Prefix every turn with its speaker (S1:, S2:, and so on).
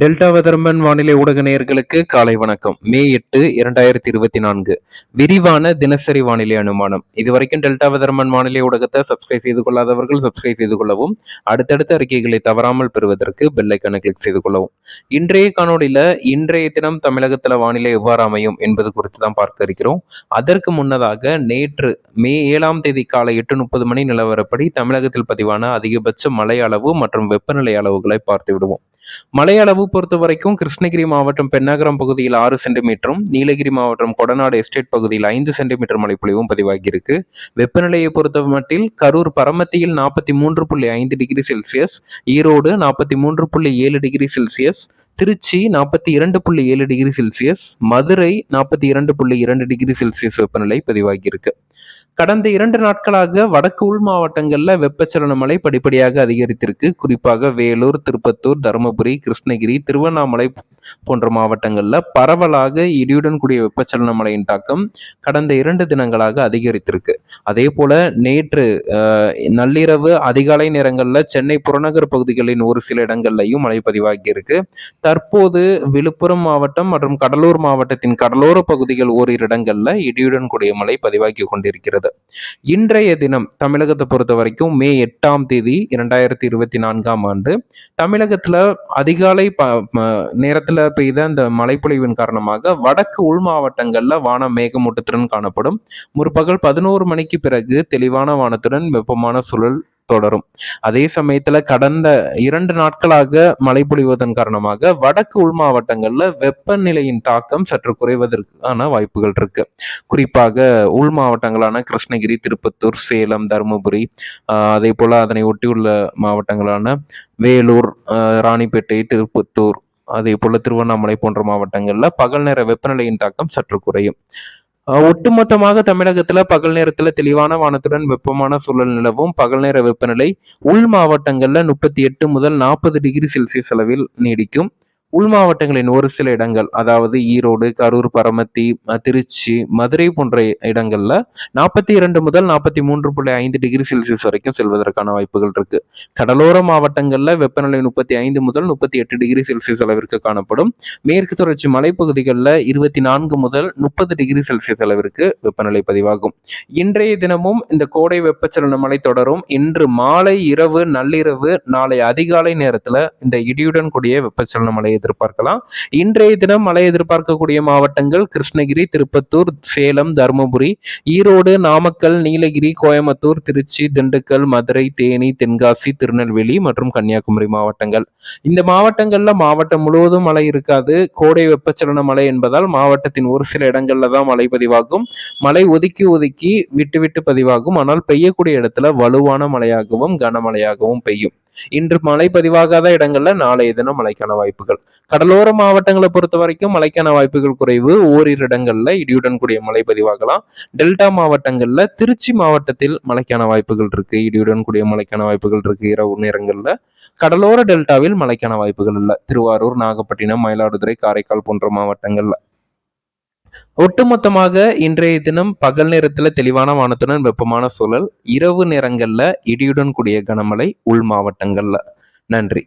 S1: Delta weatherman வானிலை ஊடக நேயர்களுக்கு காலை வணக்கம். மே எட்டு இரண்டாயிரத்தி இருபத்தி நான்கு. விரிவான தினசரி வானிலை அனுமானம். இதுவரைக்கும் டெல்டா வெதர்மன் வானிலை ஊடகத்தை சப்ஸ்கிரைப் செய்து கொள்ளாதவர்கள் சப்ஸ்கிரைப் செய்து கொள்ளவும் அடுத்தடுத்த அறிக்கைகளை தவறாமல் பெறுவதற்கு பெல்லைக்கான கிளிக் செய்து கொள்ளவும். இன்றைய காணொலியில இன்றைய தினம் தமிழகத்துல வானிலை எவ்வாறு அமையும் என்பது குறித்து தான் பார்க்க இருக்கிறோம். அதற்கு முன்னதாக நேற்று மே ஏழாம் தேதி காலை எட்டு முப்பது மணி நிலவரப்படி தமிழகத்தில் பதிவான அதிகபட்ச மழை அளவு மற்றும் வெப்பநிலை அளவுகளை பார்த்து விடுவோம். மழை அளவு பொறுத்த வரைக்கும் கிருஷ்ணகிரி மாவட்டம் பெண்ணாகரம் பகுதியில் ஆறு சென்டிமீட்டரும் நீலகிரி மாவட்டம் கொடநாடு எஸ்டேட் பகுதியில் ஐந்து சென்டிமீட்டர் மழைப்பொழிவும் பதிவாகியிருக்கு. வெப்பநிலையை பொறுத்த மட்டில் கரூர் பரமத்தியில் நாற்பத்தி மூன்று புள்ளி ஐந்து டிகிரி செல்சியஸ் ஈரோடு நாற்பத்தி மூன்று புள்ளி ஏழு டிகிரி செல்சியஸ் திருச்சி நாற்பத்தி இரண்டு புள்ளி ஏழு டிகிரி செல்சியஸ் மதுரை நாற்பத்தி இரண்டு புள்ளி இரண்டு டிகிரி செல்சியஸ் வெப்பநிலை பதிவாகியிருக்கு. கடந்த இரண்டு நாட்களாக வடக்கு உள் மாவட்டங்களில் வெப்பச்சலன மழை படிப்படியாக அதிகரித்திருக்கு. குறிப்பாக வேலூர் திருப்பத்தூர் தருமபுரி கிருஷ்ணகிரி திருவண்ணாமலை போன்ற மாவட்டங்களில் பரவலாக இடியுடன் கூடிய வெப்பச்சலன மழையின் தாக்கம் கடந்த இரண்டு தினங்களாக அதிகரித்திருக்கு. அதே போல நேற்று நள்ளிரவு அதிகாலை நேரங்களில் சென்னை புறநகர் பகுதிகளின் ஒரு சில இடங்கள்லையும் மழை பதிவாகியிருக்கு. தற்போது விழுப்புரம் மாவட்டம் மற்றும் கடலூர் மாவட்டத்தின் கடலோர பகுதிகள் ஓரிரு இடங்களில் இடியுடன் கூடிய மழை பதிவாகி கொண்டிருக்கிறது. இன்றைய தினம் தமிழகத்தை பொறுத்த வரைக்கும் மே எட்டாம் தேதி இரண்டாயிரத்தி இருபத்தி நான்காம் ஆண்டு தமிழகத்துல அதிகாலை நேரத்துல பெய்த அந்த மழைப்பொழிவின் காரணமாக வடக்கு உள் மாவட்டங்கள்ல வானம் மேகமூட்டத்துடன் காணப்படும். முற்பகல் பதினோரு மணிக்கு பிறகு தெளிவான வானத்துடன் வெப்பமான சூழல் தொடரும். அதே சமயத்துல கடந்த இரண்டு நாட்களாக மழை பொழிவதன் காரணமாக வடக்கு உள் மாவட்டங்கள்ல வெப்பநிலையின் தாக்கம் சற்று குறைவதற்கான வாய்ப்புகள் இருக்கு. குறிப்பாக உள் மாவட்டங்களான கிருஷ்ணகிரி திருப்பத்தூர் சேலம் தருமபுரி அதே போல அதனை ஒட்டியுள்ள மாவட்டங்களான வேலூர் ராணிப்பேட்டை திருப்பத்தூர் அதே போல திருவண்ணாமலை போன்ற மாவட்டங்கள்ல பகல் நேர வெப்பநிலையின் தாக்கம் சற்று குறையும். ஒட்டுமொத்தமாக தமிழகத்துல பகல் நேரத்துல தெளிவான வானத்துடன் வெப்பமான சூழல் நிலவும். பகல் நேர வெப்பநிலை உள் மாவட்டங்கள்ல முப்பத்தி எட்டு முதல் நாற்பது டிகிரி செல்சியஸ் அளவில் நீடிக்கும். உள் மாவட்டங்களின் ஒரு சில இடங்கள் அதாவது ஈரோடு கரூர் பரமத்தி திருச்சி மதுரை போன்ற இடங்கள்ல நாற்பத்தி இரண்டு முதல் நாற்பத்தி மூன்று புள்ளி ஐந்து டிகிரி செல்சியஸ் வரைக்கும் செல்வதற்கான வாய்ப்புகள் இருக்கு. கடலோர மாவட்டங்கள்ல வெப்பநிலை முப்பத்தி ஐந்து முதல் முப்பத்தி எட்டு டிகிரி செல்சியஸ் அளவிற்கு காணப்படும். மேற்கு தொடர்ச்சி மலைப்பகுதிகளில் இருபத்தி நான்கு முதல் முப்பது டிகிரி செல்சியஸ் அளவிற்கு வெப்பநிலை பதிவாகும். இன்றைய தினமும் இந்த கோடை வெப்பச்சலன மழை தொடரும். இன்று மாலை இரவு நள்ளிரவு நாளை அதிகாலை நேரத்துல இந்த இடியுடன் கூடிய வெப்பச்சலன மழை எதிர்பார்க்கலாம். இன்றைய தினம் மழை எதிர்பார்க்கக்கூடிய மாவட்டங்கள் கிருஷ்ணகிரி திருப்பத்தூர் சேலம் தருமபுரி ஈரோடு நாமக்கல் நீலகிரி கோயம்புத்தூர் திருச்சி திண்டுக்கல் மதுரை தேனி தென்காசி திருநெல்வேலி மற்றும் கன்னியாகுமரி மாவட்டங்கள். இந்த மாவட்டங்கள்ல மாவட்டம் முழுவதும் மழை இருக்காது. கோடை வெப்பச்சலன மழை என்பதால் மாவட்டத்தின் ஒரு சில இடங்கள்ல தான் மழை பதிவாகும். மழை ஒதுக்கி ஒதுக்கி விட்டு விட்டு பதிவாகும். ஆனால் பெய்யக்கூடிய இடத்துல வலுவான மழையாகவும் கனமழையாகவும் பெய்யும். இன்று மழை பதிவாகாத இடங்கள்ல நாளைய தினம் மழைக்கான வாய்ப்புகள். கடலோர மாவட்டங்களை பொறுத்த வரைக்கும் மழைக்கான வாய்ப்புகள் குறைவு. ஓரிரு இடங்கள்ல இடியுடன் கூடிய மழை பதிவாகலாம். டெல்டா மாவட்டங்கள்ல திருச்சி மாவட்டத்தில் மழைக்கான வாய்ப்புகள் இருக்கு. இடியுடன் கூடிய மழைக்கான வாய்ப்புகள் இருக்கு. இரவு நேரங்கள்ல கடலோர டெல்டாவில் மழைக்கான வாய்ப்புகள் இல்லை. திருவாரூர் நாகப்பட்டினம் மயிலாடுதுறை காரைக்கால் போன்ற மாவட்டங்கள்ல. ஒட்டுமொத்தமாக இன்றைய தினம் பகல் நேரத்தில் தெளிவான வானத்துடன் வெப்பமான சூழல் இரவு நேரங்களில் இடியுடன் கூடிய கனமழை உள் மாவட்டங்களில். நன்றி.